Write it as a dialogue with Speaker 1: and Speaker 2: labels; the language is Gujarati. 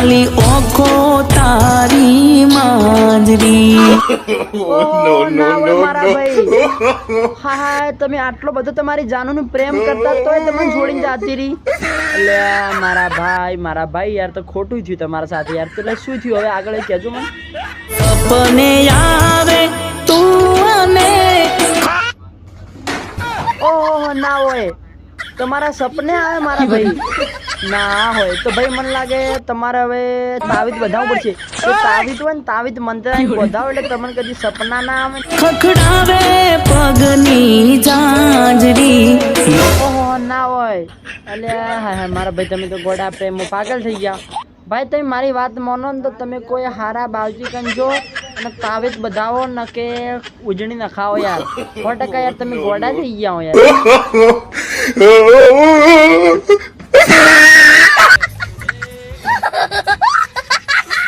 Speaker 1: કાલી ઓખો તારી માજરી.
Speaker 2: ઓહો, ના હોય મારા ભાઈ. હા હા તમે આટલો બધો તમારી જાનુનું પ્રેમ કરતા તોય તમને છોડીને જાતી રહી. એટલે મારા ભાઈ મારા ભાઈ યાર તો ખોટું થયું તમારા સાથે યાર. તો એટલે શું થયું? હવે આગળ કહેજો મને.
Speaker 1: સપને આવે તું અને
Speaker 2: ઓહો ના હોય. તમારા સપને આવે મારા ભાઈ. ના હોય તો ભાઈ મને લાગે તમારે હવે તાવીત બધાવવું પડશે તો તાવીત હોય ને તાવીત મંત્ર બધાવો એટલે તમને કદી સપના ના આવે
Speaker 1: ખખડાવે પગની જાજરી
Speaker 2: ઓહો ના હોય એટલે હા હા મારા ભાઈ તમે તો ગોડા પ્રેમ પાગલ થઈ ગયા ભાઈ તમે મારી વાત માનો ને તો તમે કોઈ હારા બાવજી કંજો અને તાવીત બધાવો ન કે ઉજળી નખાવો યાર સો ટકા યાર તમે ગોડા થઈ ગયા હો યાર